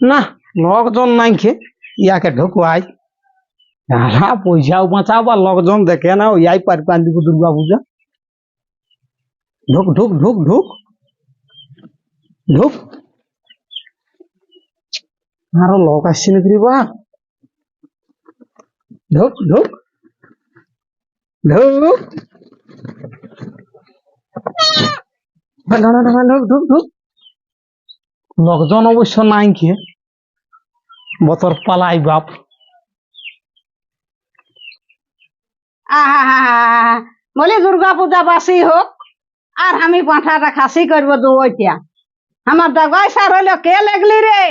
না, লোকজন নাই খে ইয়াকে ঢুকুয়াই। যারা পয়সাও বাঁচাও বা লোকজন দেখে না ইয়াই পার পান দিব দুর্গা পূজা। ঢুক ঢুক ঢুক ঢুক। ঢুক। আরও লোক আসছে নাকি বা? ঢুক, ঢাকা। ঢাকা। ঢুক ঢুক ঢুক। লোকজন অবশ্য নাই খেয়ে বতর পালাই বাপ। বলি দুর্গা পূজা বাসি হোক, আর আমি পাঁঠাটা খাসি করব দু আমার দাগাই সার হইল কে লাগলি রে?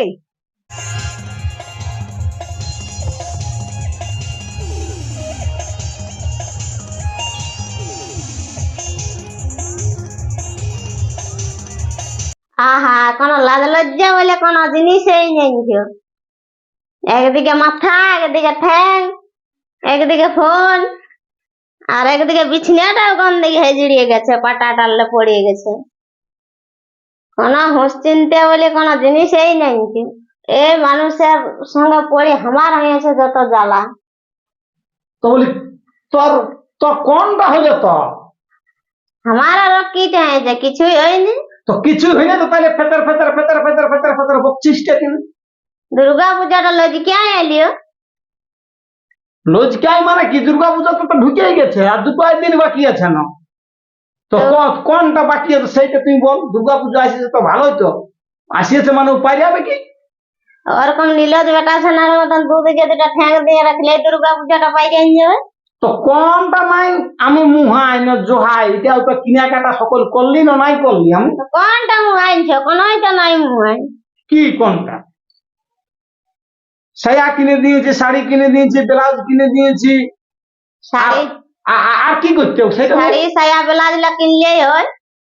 আহা কোনো লাজ লজ্জা বলে কোনো জিনিসই নেই একদিকে মাথা একদিকে ঠ্যাং একদিকে ফোন আর একদিকে বিছনাটাও কোন দিকে হেজড়িয়ে গেছে পাটা টাললে পড়িয়ে গেছে। কোনো চিনতে বলে কোনো জিনিসই নেই কি এ মানুষের সঙ্গে পড়ে আমার হয়েছে যত জ্বালা। তো বলি তোর কোনটা হইলে তোর? আমার আরও কি হয়েছে কিছুই হয়নি। তো কিছু হইলে তো তাহলে ফেতার ফেতার ফেতার ফেতার ফেতার ফেতার বকছিস কে তুমি দুর্গা পূজাটা লজিকে এলিও লজকাই মানে কি দুর্গা পূজা তো তো ঢুকেই গেছে আর দুটো দিন বাকি আছে না তো ক- কোনটা বাকি আছে সেইটা তুই বল দুর্গা পূজা আসিছে তো ভালোই তো আসিয়েছে মানে উপায় যাবে কি ওরকম নীলজ বেটা ছানার মতন দুদিকে দুটা ঠ্যাং দিয়ে রাখলে দুর্গা পূজাটা পাইরে নিয়ে যাবে তো কোনটা নাই আমি মুহাই না জোহাই এটাও তো কিনা কাটা সকল করলি না নাই করলি আমি? কোনটা কোনই তো নাই মুহাই কি কোনটা? সায়া কিনে দিয়েছি শাড়ি কিনে দিয়েছি ব্লাউজ কিনে দিয়েছি। আর কি করতে। শাড়ি সায়া ব্লাউজ লা কিনলেই হয়।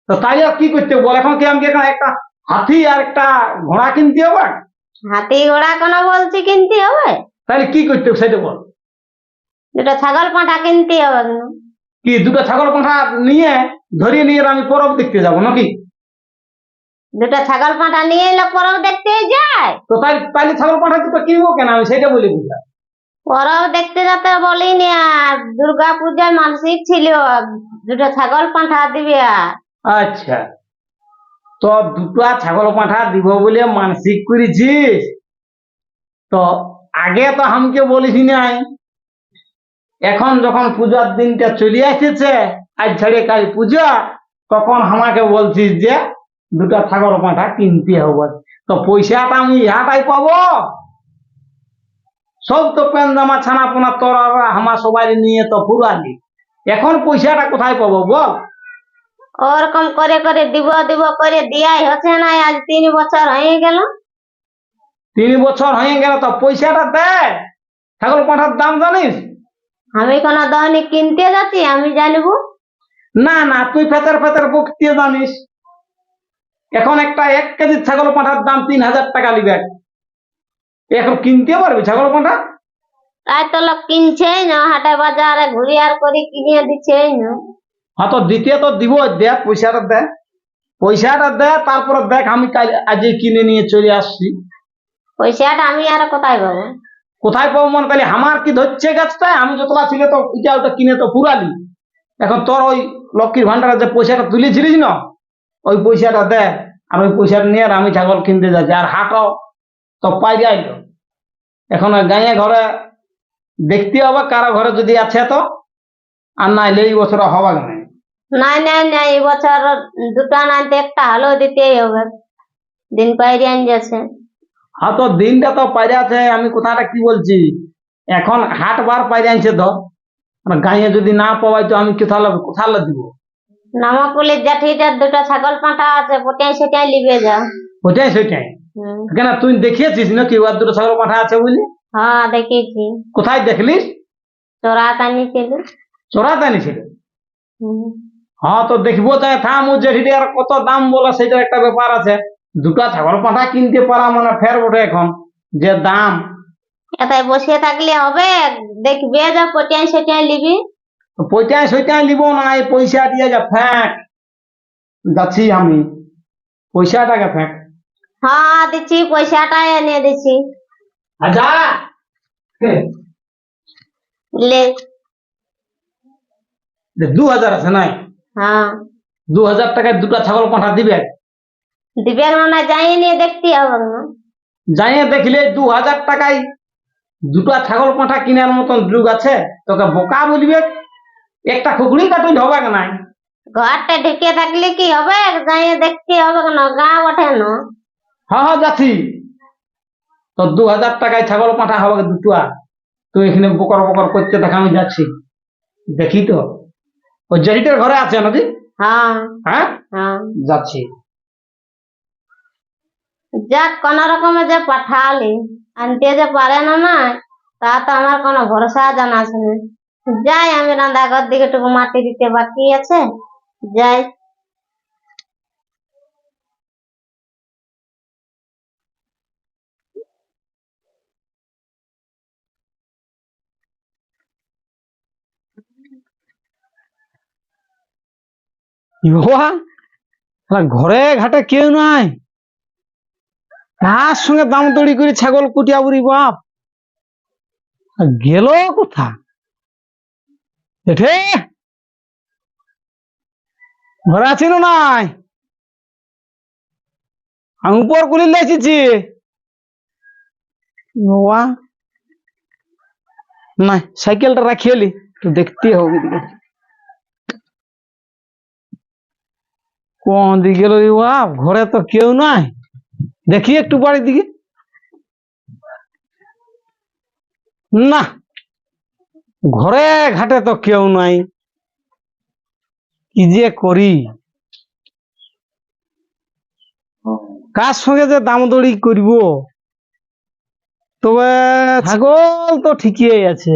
তো তাই কি করতে বল এখন কি আমাকে এখন একটা হাতি আর একটা ঘোড়া কিনতে হবে? হাতি ঘোড়া কোন বলছি কিনতে হবে? তাহলে কি করতে সেটা বল। দুটো ছাগল পাঁঠা কিনতে হবে কেন? কি দুটো ছাগল পাঁঠা নিয়ে ধরিয়ে নিয়ে আমি পরব দেখতে যাব নাকি? দুটো ছাগল পাঁঠা নিয়ে এলে পরব দেখতে যায়। তো তাই তাহলে ছাগল পাঁঠা দুটো কিনবো কেন? আমি সেটা বলি বুঝলা। পরব দেখতে যেতে বলিনি আর দুর্গা পূজায় মানসিক ছিল দুটো ছাগল পাঁঠা দিবে আর। আচ্ছা। তো দুটো ছাগল পাঁঠা দিব বলে মানসিক করেছিস? তো আগে তো আমাকে বলিস নাই। এখন যখন পূজার দিনটা চলে আসছে আজ ছেড়ে কাল পূজা তখন আমাকে বলছিস যে দুটা ছাগল পাঁঠা কিনতে হবে। তো পয়সাটা আমি ইহাটাই পাবো। সব তো প্যান জামা ছানা পোনা তোরা আমার সবাই নিয়ে তো ফুরালি এখন পয়সাটা কোথায় পাবো বল? ওরকম করে করে দিব দিব করে দিয়াই হচ্ছে না আজ তিন বছর হয়ে গেল। তিন বছর হয়ে গেল তো পয়সাটা দে। ছাগল পাঁঠার দাম জানিস? আমি কোন দৈনিক কিনতে যাচ্ছি আমি জানব? না না তুই ফেতার ফেতার বকতে জানিস। এখন একটা এক কেজি ছাগল পাঁঠার দাম তিন হাজার টাকা নিবে। এখন কিনতে পারবি ছাগল পাঁঠা? তাই তো লোক কিনছেই না হাটে বাজারে ঘুরি আর করে কিনে দিচ্ছেই না। হ্যাঁ তো দিতে তো দিব দে পয়সাটা দে। পয়সাটা দে তারপরে দেখ আমি কাল আজই কিনে নিয়ে চলে আসছি। পয়সাটা আমি আর কোথায় পাবো? কোথায় পাবো মনে তাহলে আমার কি ধরছে গাছটা আমি যতটা ছিল তো এটা ওটা কিনে তো পুরালি। এখন তোর ওই লক্ষ্মীর ভান্ডারে যে পয়সাটা তুলেছিলিস না, ওই পয়সাটা দে আর ওই পয়সাটা নিয়ে আর আমি ছাগল কিনতে যাচ্ছি। আর হাটও তো পাই যাইল। এখন ওই গাঁয়ে ঘরে দেখতে হবে কারও ঘরে যদি আছে তো, আর নাইলে এই বছর হবা না নাই। নাই নাই এই বছর দুটা নাইতে একটা হলেও দিতেই হবে। দিন পাইরে আন যাচ্ছে হ্যাঁ তো দিনটা তো পাইরে আছে আমি কথাটা কি বলছি? এখন হাট বার পাইরে আনছে তো। গাঁয়ে যদি না পাওয়াই তো আমি কোথালে কোথালে দিব? নামাকুলির জাঠিটার দুটো ছাগল পাঁঠা আছে পটাই সেটাই লিবে যা। সেটাই কেন তুই দেখিয়েছিস নাকি ওর দুটো ছাগল পাঠা আছে বুঝলি হ্যাঁ দেখেছি কোথায় দেখলিস? চোরা টানি ছিল। চোরাতে আনিছিল। হ্যাঁ তো দেখব তাই থাম ও জেঠিটি আর কত দাম বলা সেটার একটা ব্যাপার আছে। দুটা ছাগল পাঠা কিনতে পারা মানে ফের ওঠে এখন। যে দাম। এটাই বসে থাকলে হবে দেখবে যা পটাই সেটাই লিবি পয়টাই সইটাই লিব না এই পয়সা দিয়ে যা ফ্যাঁক যাচ্ছি আমি। পয়সাটাকে ফ্যাঁক হ্যাঁ দিচ্ছি পয়সাটা এনে দিচ্ছি। আচ্ছা লে। দু হাজার আছে নাই? হ্যাঁ। দু হাজার টাকায় দুটা ছাগল পাঠা দিবে? দিবেন মানে যাই নিয়ে দেখতে হবে না। জানিয়ে দেখলে দু হাজার টাকায় দুটো ছাগল পাঠা কেনার মতন যুগ আছে তোকে বোকা বুঝবে? একটা খুকড়ি কাটুন হবে না নাই? ঘরটা ঢুকে থাকলে কি হবে? যাই দেখতে হবে না? গা ওঠে না। হ্যাঁ যাচ্ছি। তো দু হাজার টাকায় ছাগল পাঠা হবে দুটা? তুই এখানে বকর বকর করতে থাকা আমি যাচ্ছি। দেখি তো। ওই জহিটের ঘরে আছে নাকি? হ্যাঁ। হ্যাঁ? হ্যাঁ। যাচ্ছি। যাক কোন রকমে যে পাঠালি আনতে যে পারে না না, তা তো আমার কোনো ভরসা জানা আছে না। যাই, আমি রান্নাঘর দিকে টুকু মাটি দিতে বাকি আছে। যাই। ঘরে ঘাটে কেউ নাই। কার সঙ্গে দাম দড়ি করে ছাগল কুটিয়া বুড়ি বাপ। গেল কোথা এঠে ঘরে আছি না নাই? আমি উপর কুলি লেখেছি বাবা। না সাইকেলটা রাখিয়েলি তো দেখতে হবে। কোন দিকে গেল বাপ? ঘরে তো কেউ নাই। দেখি একটু বাড়ির দিকে। না, ঘরে ঘাটে তো কেউ নাই। কি যে করি? কার সঙ্গে যে দাম দড়ি করব? তবে ছাগল তো ঠিকই আছে।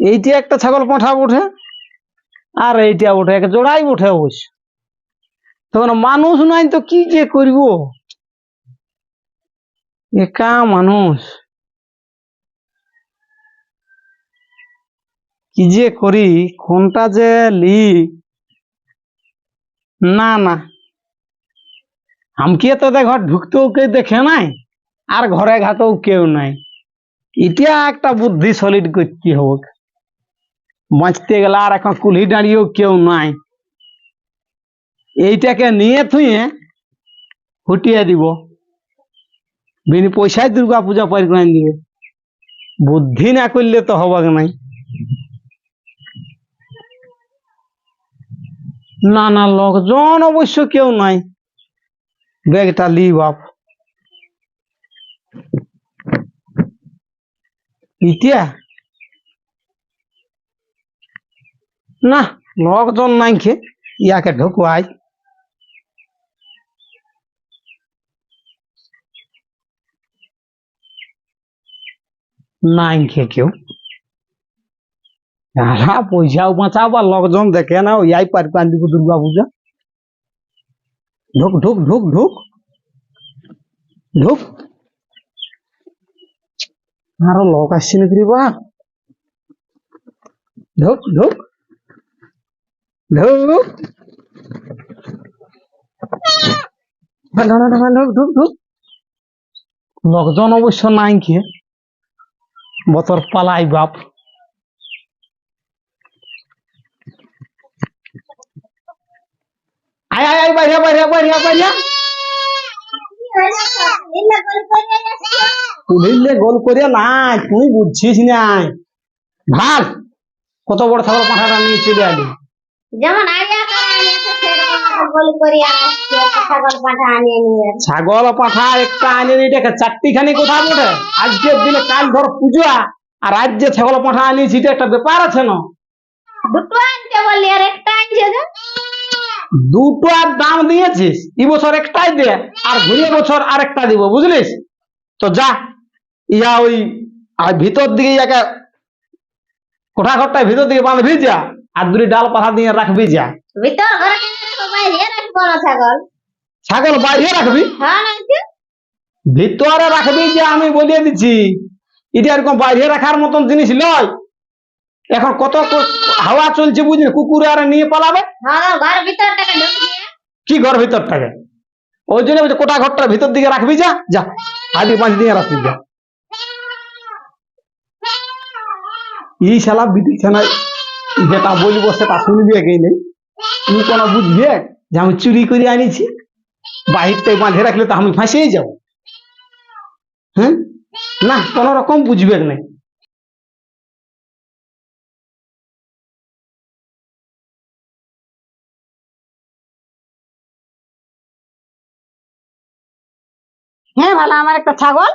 এইটা একটা ছাগল পাঠা ওঠে আর এইটা ওঠে এক জোড়াই ওঠে অবশ্য। তখন মানুষ নাই তো কি যে করব? একা মানুষ। কি যে করি, কোনটা যে লি? না না। আমকে তো ঘর ঢুকতেও কেউ দেখে নাই, আর ঘরে ঘাটেও কেউ নাই। এটা একটা বুদ্ধি সলিড করতে হোক বাঁচতে গেলে আর এখন কুলহি দাঁড়িয়েও কেউ নাই। এইটাকে নিয়ে থুয়ে ফুটিয়ে দিব। বিনি পয়সায় দুর্গা পূজা পার করে দিবে। বুদ্ধি না করলে তো হবে নাই। না না লোকজন অবশ্য কেউ নাই। ব্যাগটা লি বাপ। ইতিয়া? না, লোকজন নাই খে। ইয়াকে ঢুকুয়াই। নাই খে কেউ। যারা পয়সাও বাঁচাও বা লোকজন দেখে না ইয়াই পার পান দিব দুর্গা পূজা ঢুক ঢুক ঢুক ঢুক। ঢুক। আরও লোক আসছে নাকি বা? ঢুক ঢুক। ঢুক। ঢুক ঢুক ঢুক। লোকজন অবশ্য নাই খেয়ে বতর পালাই বাপ। আয় আয় আয়, বাইরে বাইরে বাইরে বাইরে। গোল করিয়া নাই তুই বুঝছিস নাই। ভালো কত বড় ছাগল পাঠাটা নিয়ে চলে আলি। যেমন আগে করে আনিয়েছে সেরকম একটা বলি করি আসছে ছাগল পাঠা আনিয়ে একটা আনে এটাকে চারটি খানি কোথা বটে? আজকের দিনে কাল ধর পূজা আর আজ যে ছাগল পাঠা আনিয়েছি এটা একটা ব্যাপার আছে না? দুটো আনতে বললি আর একটা আনছে দুটো আর দাম দিয়েছিস এই বছর একটাই দে আর ঘুরে বছর আরেকটা দিব বুঝলিস? তো যা ইয়া ওই আর ভিতর দিকে ইয়াকে কোঠা ঘরটায় ভিতর দিকে বাঁধবি যা আর দুটি ডাল পাঠা দিয়ে রাখবি যা। ভিতর ঘরে? বাইরে রাখব না ছাগল। ছাগল বাইরে রাখবি? হ্যাঁ ভিতরে রাখবি যে আমি বলিয়ে দিচ্ছি এটা এরকম বাইরে রাখার মতন জিনিস নয় এখন কত হাওয়া চলছে বুঝলি কুকুরে আর নিয়ে পালাবে? হ্যাঁ কি ঘর ভিতরটাকে? ওই জন্য কোটা ঘরটার ভিতর দিকে রাখবি যা যা। পাঁচ রাখবি যা। এই শালা বিটিছানায় যেটা বলব সেটা শুনবি কে নেই তুই কোন বুঝবে? যে আমি চুরি করে আনিছি বাহিরটাই বাঁধে রাখলে তো আমি ফাঁসিয়ে যাব। হ্যাঁ? না, কোন রকম বুঝবে নাই হ্যাঁ ভালো, আমার একটা ছাগল।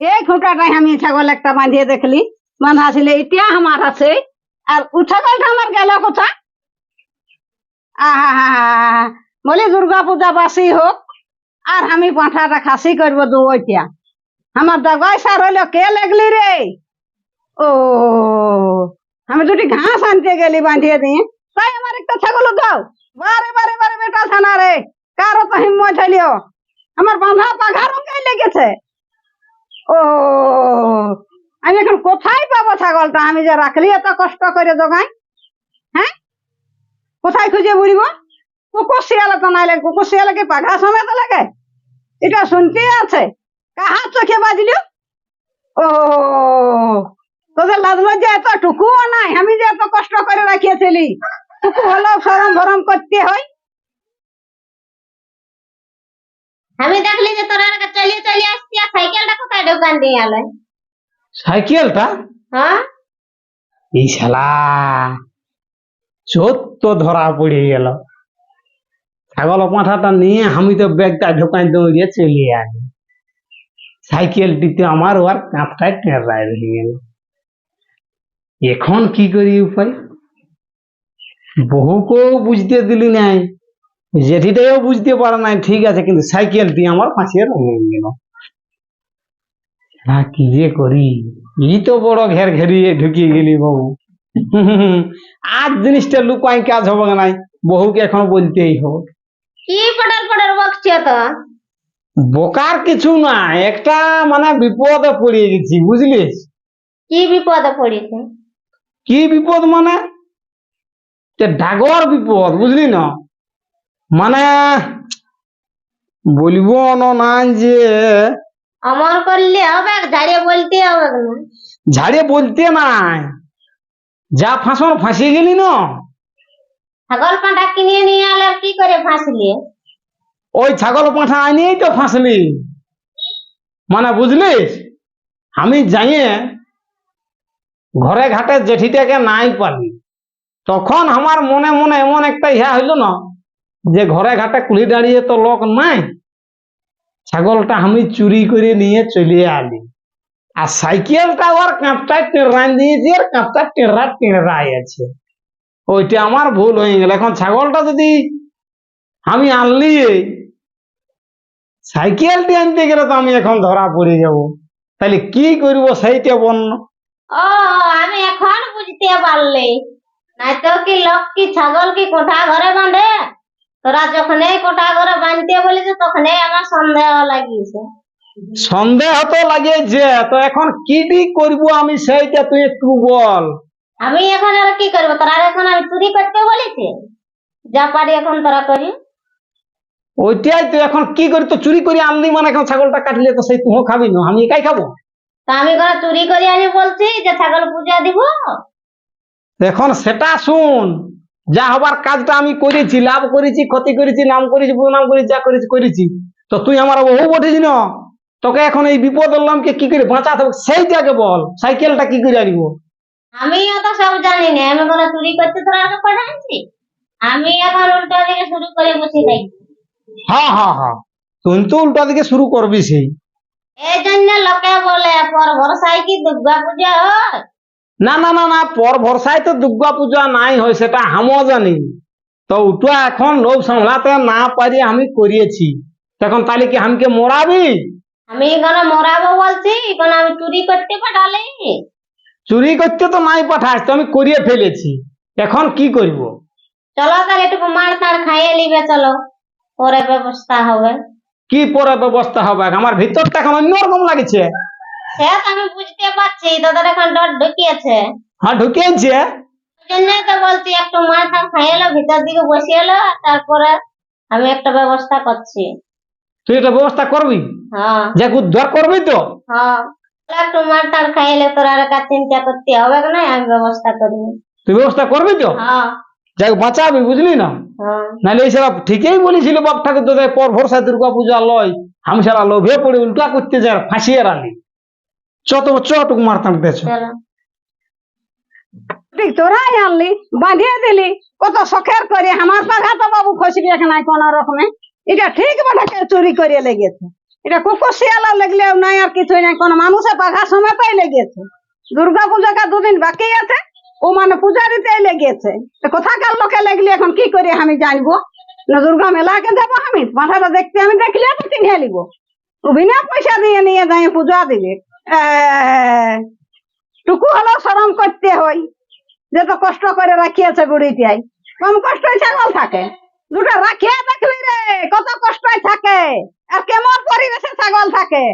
এই খুঁটাটাই আমি ছাগল একটা বাঁধিয়ে দেখলি। বাঁধা ছিল এটা আমার আছে। আর ও ছাগলটা আমার গেল কোথায়? আহা বলি দুর্গা পূজা বাসি হোক, আর আমি পাঁঠাটা খাসি করব দু আমার দাগাই সার হইল কে লাগলি রে? ও, আমি দুটি ঘাস আনতে গেলি বাঁধিয়ে দিয়ে। তাই আমার একটা ছাগল দাও। বারে বারে বারে বেটা ছানা রে, কারও তো হিম্মত হইলিও আমার বাঁধা পাঘা রঙাই লেগেছে। ও, আমি এখন কোথায় পাবো ছাগলটা? আমি যে রাখলি এত কষ্ট করে দোকান? কোথায় খুঁজে বুড়িব কুকুর শিয়ালে তো নাইলে কুকুর শিয়ালে কি পাঘা সমেত লাগে? এটা শুনতে আছে? কাহার চোখে বাজলি? ও তোদের লাজ লজ্জা এত টুকুও নাই আমি যে এত কষ্ট করে রাখিয়েছিলি। টুকু হলেও সরম ভরম করতে হয়। আমি দেখলি যে তোরা চলিয়ে চলিয়ে আসছি আর সাইকেলটা কোথায় দোকান দিয়ে গেল সাইকেলটা? হ্যাঁ? এই শালা। চোদ্দ ধরা পড়ে গেল। ছাগল পাঁঠাটা নিয়ে আমি তো ব্যাগটা ঢোকাই দৌড়িয়ে চলে আনি। সাইকেলটিতে আমার ওর কাঁপটায় টেরায় রয়ে গেল। এখন কি করি উপায়? বহুকেও বুঝতে দিলি নাই। জেঠিটাও বুঝতে পারে নাই, ঠিক আছে, কিন্তু সাইকেলটি আমার পাশে রয়ে গেল। কি যে করি? ই তো বড় ঘের ঘেরিয়ে ঢুকিয়ে গেলি বাবু আজ জিনিসটা লুকাই কাজ হবে নাই? বহুকে এখন বলতেই হবে। কি পটল পটল বকছে তো? বোকার কিছু না একটা মানে বিপদে পড়ে গেছি বুঝলি? কি বিপদে পড়েছে কি বিপদ মানে? ডাগর বিপদ বুঝলি না? মানে বলব না যে অমর করলে হবে ঝাড়িয়ে বলতে হবে না। ঝাড়ে বলতে নাই। যা ফাঁসন ফাঁসিয়ে গেলি না? ছাগল পাঁঠা কিনে নিয়ে আলে কি করে ফাঁসলি? ওই ছাগল পাঁঠা আনিয়েই তো ফাঁসলি। মানে বুঝলি আমি যাইয়ে ঘরে ঘাটে জেঠিটাকে নাই পালি। তখন আমার মনে মনে এমন একটা ইহা হইল না যে ঘরে ঘাটে কুলি দাঁড়িয়ে তো লোক নাই। ছাগলটা আমি চুরি করে নিয়ে চলে আলি। আর সাইকেলটা ওর কাঁপটায় টেরাই দিয়েছি আর কাঁপটা টেরা টেরাই আছে। ওইটা আমার ভুল হয়ে গেল। এখন ছাগলটা যদি আমি আনলি সাইকেলটি আনতে গেলে তো আমি এখন ধরা পড়ে যাব। তাহলে কি করব সেইটা বন্য ও, আমি এখন বুঝতে পারলি। নাই তো কি লোক কি ছাগল কি কোঠা ঘরে বাঁধে? তোরা যখনই কোঠা ঘরে বাঁধতে বলেছে তখনই আমার সন্দেহ লাগিয়েছে। সন্দেহ তো লাগে যে তো এখন কি দি করব আমি সেইটা তুই একটু বল। আমি এখন আর কি করব? তোরা এখন আমি চুরি করতে বলেছি? যা পারি এখন তোরা করি। ওইটাই তো এখন কি করি? তো চুরি করে আনলি মানে এখন ছাগলটা কাটলে তো সেই তুই খাবি না আমি একাই খাব? তা আমি কোনো চুরি করে আনি বলছি যে ছাগল পূজা দিব? এখন সেটা শুন যা হবার কাজটা আমি করেছি লাভ করেছি ক্ষতি করেছি নাম করেছি নাম করেছি যা করেছি করেছি। তো তুই আমার বহু বটেছি না? তোকে এখন এই বিপদ আল্লামকে কি করে বাঁচাতে হবে? সেইটাকে বল সাইকেলটা কি করে আনিব? আমি অত সব জানি না আমি কোনো চুরি করতে তোরা আমাকে পাঠাচ্ছি? আমি এখন উল্টো দিকে শুরু করে বসে থাকি। হ্যাঁ হ্যাঁ হ্যাঁ। তুই তো উল্টা দিকে শুরু করবি সেই। এই জন্য লোকে বলে পর ভরসায় কি দুর্গা পূজা হয়? না না না না পর ভরসায় তো দুর্গা পূজা নাই হয় সেটা হামও জানি। তো উঠা এখন লোভ সামলাতে না পারি আমি করিয়েছি। তখন তাহলে কি আমাকে মরাবি? আমি কোনো মরাবো বলছি কোনো আমি চুরি করতে পাঠালে। চুরি করতে তো নাই পাঠাস তো আমি করিয়ে ফেলেছি। এখন কি করব? চলো তাহলে একটু মার তার খাইয়ে নিবে চলো। পরে ব্যবস্থা হবে। কি পরে ব্যবস্থা হবে? আমার ভিতরটা এখন অন্যরকম লাগছে। সে তো আমি বুঝতে পারছি তোদের এখন ডর ঢুকিয়েছে। হ্যাঁ ওই জন্যই তো বলছি একটু মার থাক খাইয়ে এলো ভিতর দিকে বসিয়ে এলো তারপরে আমি একটা ব্যবস্থা করছি। তুই এটা ব্যবস্থা করবি? যে উদ্ধার করবি তো। হ্যাঁ। একটু মার টার খাইলে তোর আর চিন্তা করতে হবে না আমি ব্যবস্থা করবি তুই ব্যবস্থা করবি তো? হ্যাঁ। যাই বাঁচাবি বুঝলি না? হ্যাঁ। নাহলে এই সারা ঠিকই বলেছিল বাপ ঠাকুর তোদের পর ভরসা দুর্গা পূজা লয় আমি সারা লোভে পড়ে উল্টা করতে যায় ফাঁসিয়ে রাখলি। চত চটুক মারতাম দেছ ঠিক তোরাই আনলি বাঁধিয়ে দিলি কত শখের করে আমার পাখা তো বাবু খসবি নাই কোন রকমে। এটা ঠিক বাটাকে চুরি করে লেগেছে। এটা কুকুর শিয়ালা লেগলেও নাই আর কিছুই নাই। কোন মানুষের পাখা সমেতাই লেগেছে। দুর্গা পূজাটা দুদিন বাকি আছে, ও মানে পূজারিতেই লেগেছে। কোথাকার লোকে লেগলি এখন কি করে আমি জানব না দুর্গা মেলাকে যাব আমি? মাথাটা দেখতে আমি দেখলে তো চিনে নিব বিনা পয়সা দিয়ে নিয়ে যাই, পূজা দিবে। টুকু হলেও শরম করতে হয় যে তো কষ্ট করে রাখিয়েছে বুড়িটাই। কম কষ্ট ছাগল থাকে। দুটো রাখিয়া দেখলি রে, কত কষ্ট থাকে। আর কেমন পরিবেশে ছাগল থাকে?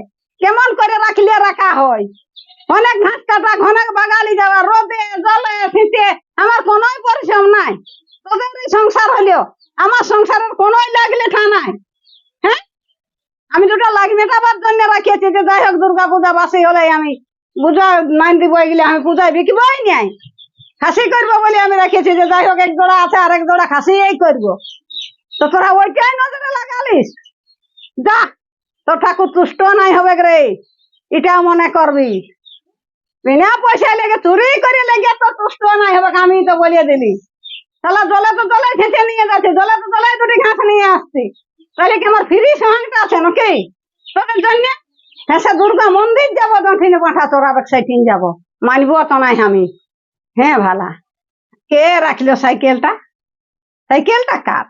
কেমন করে রাখলে রাখা হয়? অনেক ঘাস কাটা, অনেক বাগালি যাওয়া, রোদে, জলে, শীতে আমার কোনোই পরিশ্রম নাই। তোদেরই সংসার হলেও আমার সংসারের কোনোই লাগলে নাই। হ্যাঁ? আমি দুটো লাগ মেটাবার জন্য রাখিয়েছি যে যাই হোক দুর্গা পূজা বাসি হলে আমি পূজা নাইন দিব এগুলি আমি পূজায় বিকিবই নাই। খাসি করব বলে আমি রাখিয়েছি যে যাই হোক এক জোড়া আছে আর এক জোড়া খাসি এই করব। তো তোরা ওইটাই নজরে লাগালিস। যা, তোর ঠাকুর তুষ্ট নাই হবে রে। এটাও মনে করবি। বিনা পয়সায় লেগে চুরি করে লেগে তো তুষ্ট নাই হবে, আমি তো বলিয়ে দিলি। তাহলে জলে তো জলে খেতে নিয়ে যাচ্ছে, জলে তো জলে দুটি ঘাস নিয়ে আসছি। তাহলে কি আমার ফ্রি সহায়তা আছে নাকি? তোদের জন্য হ্যাঁ সে দুর্গা মন্দির যাব দক্ষিণে পাঠা, তোরা সেটিন যাব। মানবো তো নাই আমি। হ্যাঁ ভালা। কে রাখল সাইকেলটা? সাইকেলটা কার?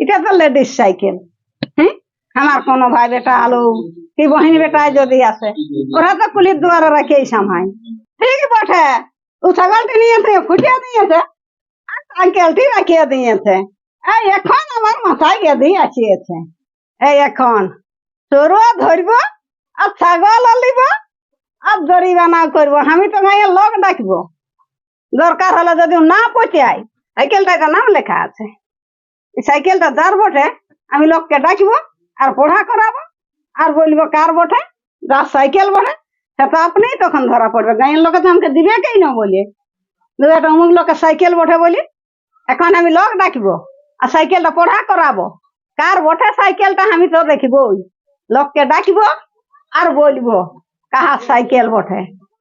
এটা তো লেডিস সাইকেল। আমার কোনো ভাই বেটা, আলো, কি বহিনী বেটা যদি আছে। ওরা তো কুলির দুয়ারে রাখেই সামাই। ঠিক বটে। ও ছাগলটি নিয়েছে ফুটিয়ে দিয়েছে, আর সাইকেলটি রাখিয়ে দিয়েছে। এই এখন আমার মাথায় গেদি আসিয়েছে। এই এখন তোরও ধরবো, আর ছাগল আলিব, আর জরিমানা করব। আমি তো ভাইয়া লোক ডাকবো। দরকার হলে যদি না পচাই সাইকেলটা নাম লেখা আছে। সাইকেলটা যার বটে, আমি লোককে ডাকবো আর পড়া করাবো? আর বলব, কার বটে? যার সাইকেল বটে সেটা আপনি তখন ধরা পড়বে। গাঁয়ের লোকে তো আমাকে দিবে কেই না বলে। একটা অমুক লোকের সাইকেল বটে বলি, এখন আমি লোক ডাকবো আর সাইকেলটা পড়া করাবো। কার বটে সাইকেলটা আমি তো দেখব লোককে ডাকবো আর বলব, কাহার সাইকেল বটে?